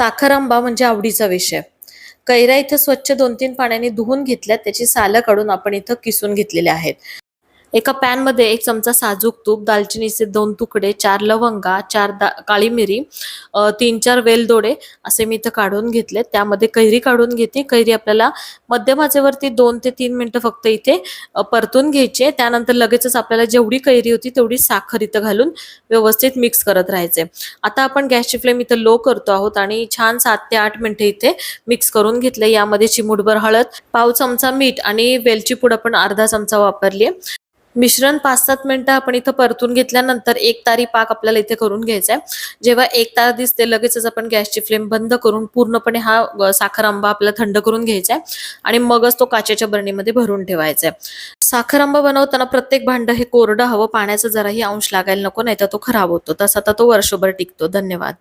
साखर आंबा म्हणजे आवडीचा विषय. कैऱ्या इथं स्वच्छ दोन तीन पाण्याने धुवून घेतल्यात त्याची सालं काढून आपण इथं किसून घेतलेले आहेत. एका पॅनमध्ये एक चमचा साजूक तूप दालचिनीचे दोन तुकडे चार लवंगा चार दा काळी मिरी तीन चार वेलदोडे असे मी इथं काढून घेतले त्यामध्ये कैरी काढून घेते. कैरी आपल्याला मध्यम आचेवरती दोन ते तीन मिनिटं फक्त इथे परतून घ्यायचे त्यानंतर लगेचच आपल्याला जेवढी कैरी होती तेवढी साखर इथं घालून व्यवस्थित मिक्स करत राहायचे आता आपण गॅसची फ्लेम इथं लो करतो आहोत आणि छान सात ते आठ मिनिटं इथे मिक्स करून घेतले यामध्ये चिमूटभर हळद पाव चमचा मीठ आणि वेलची पूड आपण अर्धा चमचा वापरली मिश्रण पाच सात मिनिटं आपण इथं परतून घेतल्यानंतर एक तारी पाक आपल्याला इथे करून घ्यायचा आहे जेव्हा एक तार दिसते लगेचच आपण गॅसची फ्लेम बंद करून पूर्णपणे हा साखर आंबा आपल्याला थंड करून घ्यायचा आहे आणि मगच तो काचेच्या बरणीमध्ये भरून ठेवायचा आहे साखर आंबा बनवताना प्रत्येक भांड हे कोरडं हवं पाण्याचा जराही अंश लागायला नको नाही तर तो खराब होतो. तसा तर तो वर्षभर टिकतो. धन्यवाद.